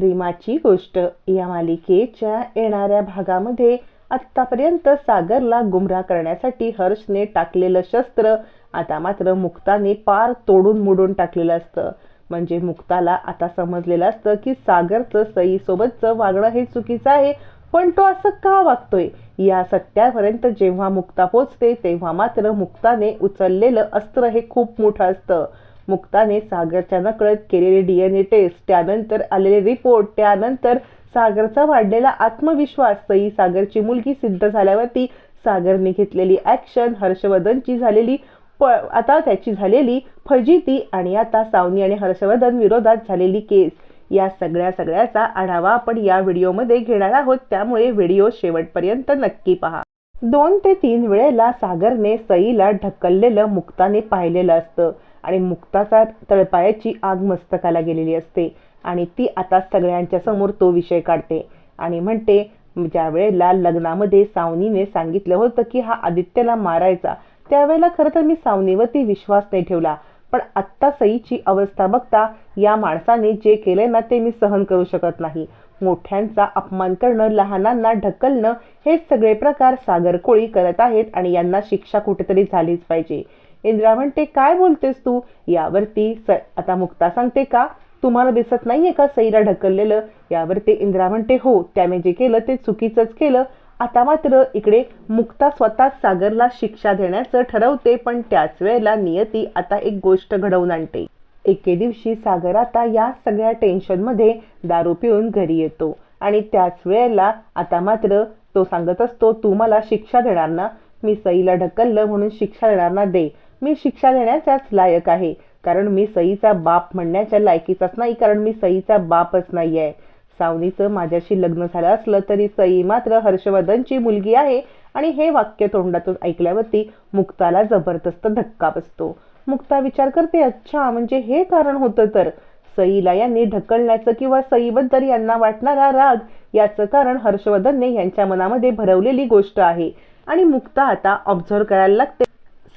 प्रेमाची गोष्ट या मालिकेच्या येणाऱ्या भागामध्ये आत्तापर्यंत सागरला गुमराह करण्यासाठी हर्षने टाकलेलं शस्त्र आता मात्र मुक्ताने पार तोडून मोडून टाकलेलं असतं. म्हणजे मुक्ताला आता समजलेलं असतं की सागरचं सईसोबतचं वागणं हे चुकीचं आहे पण तो असं का वागतोय? या सत्यापर्यंत जेव्हा मुक्ता पोचते तेव्हा मात्र मुक्ताने उचललेलं अस्त्र हे खूप मोठं असतं. मुक्ताने सागरच्या नकळत केलेली डीएनए टेस्ट त्यानंतर आलेले रिपोर्ट त्यानंतर सागरचा वाढलेला आत्मविश्वास सई सागरची मुलगी सिद्ध झाल्यावरती सागरने घेतलेली ॲक्शन हर्षवर्धनची झालेली प आता त्याची झालेली फजिती आणि आता सावनी आणि हर्षवर्धन विरोधात झालेली केस या सगळ्या सगळ्याचा आढावा आपण या व्हिडिओमध्ये घेणार आहोत. त्यामुळे व्हिडिओ शेवटपर्यंत नक्की पहा. दोन ते तीन वेळेला सागरने सईला ढकललेलं मुक्ताने पाहिलेलं असतं आणि मुक्ताचा तळपायाची आग मस्तकाला गेलेली असते आणि ती आता सगळ्यांच्या समोर तो विषय काढते. आणि म्हणते ज्या वेळेला लग्नामध्ये सावनीने सांगितलं होतं की हा आदित्यला मारायचा त्यावेळेला खरं तर मी सावनीवरती विश्वास नाही ठेवला. पण आत्ता सईची अवस्था बघता या माणसाने जे केलंय ना ते मी सहन करू शकत नाही. मोठ्यांचा अपमान करणं लहानांना ढकलणं हे सगळे प्रकार सागर कोळी करत आहेत आणि यांना शिक्षा कुठेतरी झालीच पाहिजे. इंद्रा म्हणते काय बोलतेस तू? यावरती स आता मुक्ता सांगते का तुम्हाला दिसत नाहीये का सईला ढकललेलं? यावरती इंद्रा म्हणते हो त्याने जे केलं ते चुकीचंच केलं. आता मात्र इकडे मुक्ता स्वतः सागरला शिक्षा देण्याचं ठरवते पण त्याच वेळेला नियती आता एक गोष्ट घडवून आणते. एके दिवशी सागर आता या सगळ्या टेन्शनमध्ये दारू पिऊन घरी येतो आणि त्याच वेळेला आता मात्र तो सांगत असतो तू मला शिक्षा देणार ना? मी सईला ढकललं म्हणून शिक्षा देणार ना? दे. मी शिक्षा देण्याचाच लायक आहे. कारण मी सईचा बाप म्हणण्याच्या लायकीचाच नाही कारण मी सईचा बापच नाही आहे सावनीचं माझ्याशी लग्न झालं असलं तरी सई मात्र हर्षवर्धनची मुलगी आहे आणि हे वाक्य तोंडातून ऐकल्यावरती मुक्ताला जबरदस्त धक्का बसतो. मुक्ता विचार करते अच्छा म्हणजे हे कारण होतं तर? सईला यांनी ढकलण्याचं किंवा सईबद्दल यांना वाटणारा राग याचं कारण हर्षवर्धनने यांच्या मनामध्ये भरवलेली गोष्ट आहे. आणि मुक्ता आता ऑब्झर्व करायला लागते.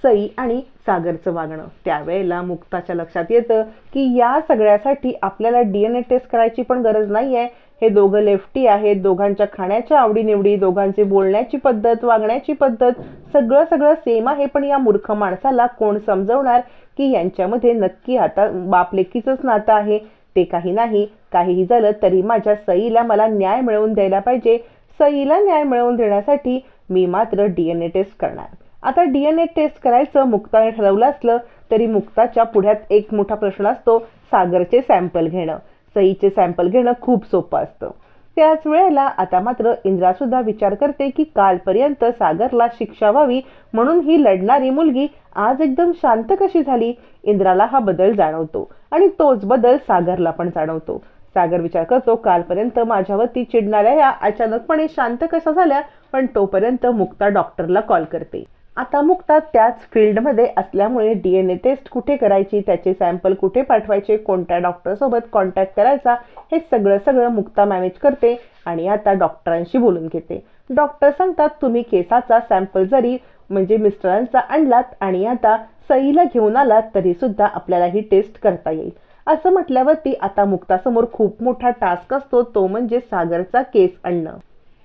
सई आणि सागरचं वागणं. त्यावेळेला मुक्ताच्या लक्षात येतं की या सगळ्यासाठी आपल्याला डीएनए टेस्ट करायची पण गरज नाही आहे हे दोघं लेफ्टी आहेत. दोघांच्या खाण्याच्या आवडीनिवडी दोघांचे बोलण्याची पद्धत वागण्याची पद्धत सगळं सगळं सेम आहे. पण या मूर्ख माणसाला कोण समजवणार की यांच्यामध्ये नक्की आता बापलेकीचंच नातं आहे? ते काही नाही. काहीही झालं तरी माझ्या सईला मला न्याय मिळवून द्यायला पाहिजे. सईला न्याय मिळवून देण्यासाठी मी मात्र डीएनए टेस्ट करणार. आता डी एन ए टेस्ट करायचं मुक्ताने ठरवलं असलं तरी मुक्ताच्या पुढ्यात एक मोठा प्रश्न असतो सागरचे सॅम्पल घेणं. सईचे सॅम्पल घेणं खूप सोपं असतं. त्याच वेळेला आता मात्र इंद्रा सुद्धा विचार करते की कालपर्यंत सागरला शिक्षा व्हावी म्हणून ही लढणारी मुलगी आज एकदम शांत कशी झाली? इंद्राला हा बदल जाणवतो आणि तोच बदल सागरला पण जाणवतो. सागर विचार करतो कालपर्यंत माझ्यावरती चिडणाऱ्या या अचानकपणे शांत कशा झाल्या? पण तोपर्यंत मुक्ता डॉक्टरला कॉल करते. आता मुक्ता त्याच फील्डमध्ये असल्यामुळे डी एन ए टेस्ट कुठे करायची त्याचे सॅम्पल कुठे पाठवायचे कोणत्या डॉक्टरसोबत कॉन्टॅक्ट करायचा हे सगळं सगळं मुक्ता मॅनेज करते आणि आता डॉक्टरांशी बोलून घेते. डॉक्टर सांगतात तुम्ही केसाचा सॅम्पल जरी म्हणजे मिस्टरांचा आणलात आणि आता सईला घेऊन आलात तरी सुद्धा आपल्याला ही टेस्ट करता येईल. असं म्हटल्यावरती आता मुक्तासमोर खूप मोठा टास्क असतो तो म्हणजे सागरचा केस आणणं.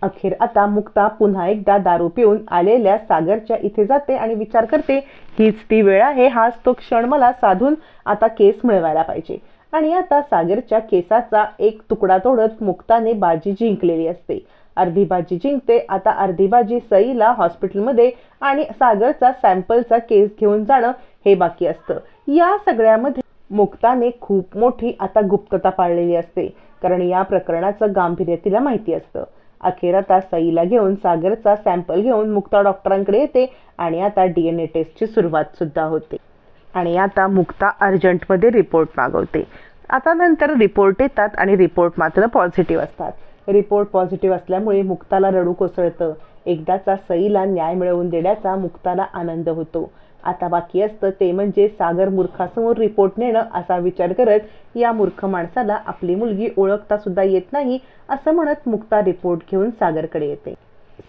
अखेर आता मुक्ता पुन्हा एकदा दारू पिऊन आलेल्या सागरच्या इथे जाते आणि विचार करते हीच ती वेळ आहे हाच तो क्षण मला साधून आता केस मिळवायला पाहिजे. आणि आता सागरच्या केसाचा एक तुकडा तोडत मुक्ताने बाजी जिंकलेली असते. अर्धी बाजी जिंकते आता अर्धी बाजी सईला हॉस्पिटलमध्ये आणि सागरचा सॅम्पलचा केस घेऊन जाणं हे बाकी असतं. या सगळ्यामध्ये मुक्ताने खूप मोठी आता गुप्तता पाळलेली असते. कारण या प्रकरणाचं गांभीर्य तिला माहिती असतं. अखेर आता सईला घेऊन सागरचा सॅम्पल घेऊन मुक्ता डॉक्टरांकडे येते आणि आता डी एन ए टेस्टची सुरुवात सुद्धा होते. आणि आता मुक्ता अर्जंटमध्ये रिपोर्ट मागवते. आता नंतर रिपोर्ट येतात आणि रिपोर्ट मात्र पॉझिटिव्ह असतात. रिपोर्ट पॉझिटिव्ह असल्यामुळे मुक्ताला रडू कोसळतं. एकदाचा सईला न्याय मिळवून देण्याचा मुक्ताला आनंद होतो. आता बाकी असतं ते म्हणजे सागर मूर्खासमोर रिपोर्ट नेणं असा विचार करत या मूर्ख माणसाला आपली मुलगी ओळखता सुद्धा येत नाही असं म्हणत मुक्ता रिपोर्ट घेऊन सागरकडे येते.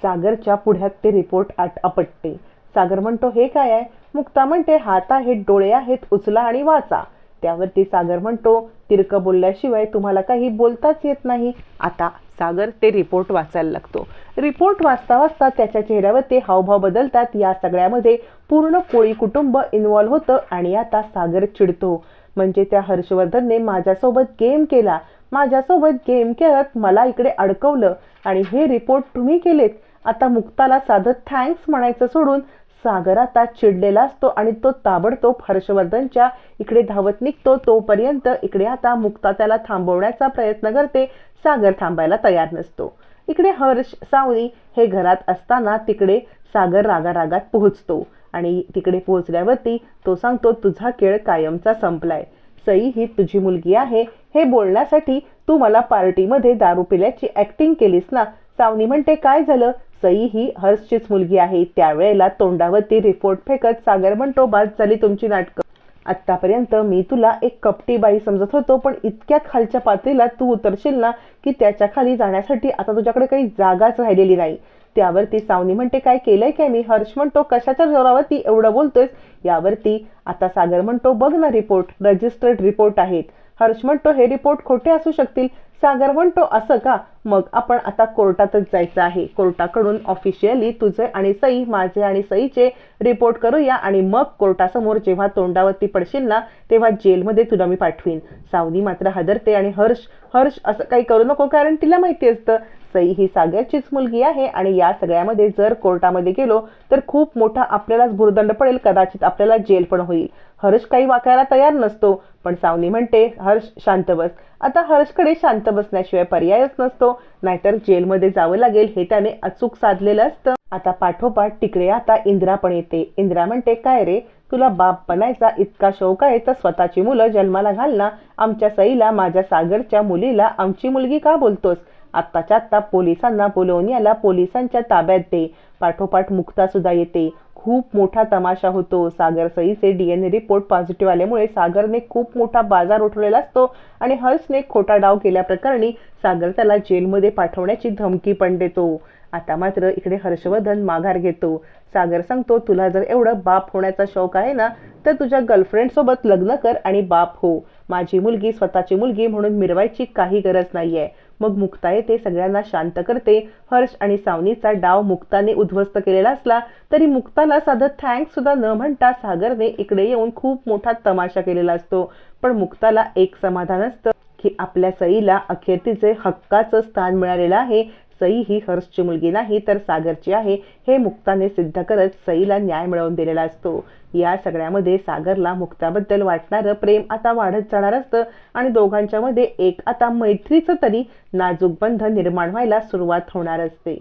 सागरच्या पुढ्यात ते रिपोर्ट आट आपटते. सागर म्हणतो हे काय आहे? मुक्ता म्हणते हात आहेत डोळे आहेत उचला आणि वाचा. त्यावरती सागर म्हणतो तिरकं बोलल्याशिवाय तुम्हाला काही बोलताच येत नाही. आता सागर ते रिपोर्ट वाचायला लागतो. रिपोर्ट वाचता वाचता त्याच्या चेहऱ्यावरती हावभाव बदलतात. या सगळ्यामध्ये पूर्ण कोळी कुटुंब इन्व्हॉल्व्ह होतं आणि आता सागर चिडतो. म्हणजे त्या हर्षवर्धनने माझ्यासोबत गेम केला. माझ्यासोबत गेम खेळत मला इकडे अडकवलं आणि हे रिपोर्ट तुम्ही केलेत. आता मुक्ताला साधं थँक्स म्हणायचं सोडून सागर आता चिडलेला असतो आणि तो ताबडतोब हर्षवर्धनच्या इकडे धावत निघतो. तोपर्यंत इकडे आता मुक्ता त्याला थांबवण्याचा प्रयत्न करते. सागर थांबायला तयार नसतो. इकडे हर्ष सावनी हे घरात असताना तिकडे सागर रागा रागात पोहोचतो आणि तिकडे पोहोचल्यावरती तो सांगतो तुझा खेळ कायमचा संपलाय. सई ही तुझी मुलगी आहे. हे बोलण्यासाठी तू मला पार्टीमध्ये दारू पिल्याची ऍक्टिंग केलीस ना? सावनी म्हणते काय झालं? सई ही हर्षचीच मुलगी आहे. त्यावेळेला तोंडावरती रिपोर्ट फेकत सागर म्हणतो बाद झाली तुमची नाटकं. आत्तापर्यंत मी तुला एक कपटी बाई समजत होतो पण इतक्या खालच्या पातळीला तू उतरशील ना की त्याच्याखाली जाण्यासाठी आता तुझ्याकडे काही जागाच राहिलेली नाही. त्यावरती सावनी म्हणते काय केलंय काय मी? हर्ष म्हणतो कशाच्या जोरावरती एवढं बोलतोयस? यावरती आता सागर म्हणतो बघ ना रिपोर्ट रजिस्टर्ड रिपोर्ट आहेत. हर्ष म्हणतो हे रिपोर्ट खोटे असू शकतील सागर म्हणतो असं का? मग आपण आता कोर्टातच जायचं आहे. कोर्टाकडून ऑफिशियली तुझे आणि सई माझे आणि सईचे रिपोर्ट करूया आणि मग कोर्टासमोर जेव्हा तोंडावरती पडशील ना तेव्हा जेलमध्ये तुला मी पाठवीन. सावनी मात्र हादरते आणि हर्ष हर्ष असं काही करू नको कारण तिला माहिती असतं. सई ही सागरचीच मुलगी आहे आणि या सगळ्यामध्ये जर कोर्टामध्ये गेलो तर खूप मोठा आपल्यालाच भुर्दंड पडेल कदाचित आपल्याला जेल पण होईल. हर्ष काही वाकायला तयार नसतो. पण सावनी म्हणते हर्ष शांत बस. आता हर्षकडे शांत बसण्याशिवाय पर्यायच नसतो नाहीतर जेलमध्ये जावं लागेल हे त्याने अचूक साधलेलं असतं. आता पाठोपाठ तिकडे आता इंद्रा पण येते. इंद्रा म्हणते काय रे तुला बाप बनायचा इतका शौक आहे तर स्वतःची मुलं जन्माला घाल ना आमच्या सईला माझ्या सागरच्या मुलीला आमची मुलगी का बोलतोस? आत्ताच्या आत्ता पोलिसांना बोलवून याला पोलिसांच्या ताब्यात दे. पाठोपाठ मुक्ता सुद्धा येते. खूप मोठा तमाशा होतो. सागर सईचे डीएनए रिपोर्ट पॉझिटिव्ह आल्यामुळे सागरने खूप मोठा बाजार उठवलेला असतो आणि हर्षने खोटा डाव केल्याप्रकरणी सागर त्याला जेलमध्ये पाठवण्याची धमकी पण देतो. आता मात्र इकडे हर्षवर्धन माघार घेतो. सागर सांगतो तुला जर एवढं बाप होण्याचा शौक आहे ना तर तुझ्या गर्लफ्रेंड सोबत लग्न कर आणि बाप हो. माझी मुलगी स्वतःची मुलगी म्हणून मिरवायची काही गरज नाहीये. मग मुक्ता येते सगळ्यांना शांत करते. हर्ष आणि सावनीचा डाव मुक्ताने उद्ध्वस्त केलेला असला तरी मुक्ताला साधं थँक्स सुद्धा न म्हणता सागरने इकडे येऊन खूप मोठा तमाशा केलेला असतो. पण मुक्ताला एक समाधान असतं की आपल्या सईला अखेर तिचे हक्काचं स्थान मिळालेलं आहे. सई ही हर्षची मुलगी नाही तर सागरची आहे. हे मुक्ताने सिद्ध करत सईला न्याय मिळवून दिलेला असतो. या सगळ्यामध्ये सागरला मुक्ताबद्दल वाटणारं प्रेम आता वाढत जाणार असतं आणि दोघांच्या मध्ये एक आता मैत्रीचं तरी नाजूक बंध निर्माण व्हायला सुरुवात होणार असते.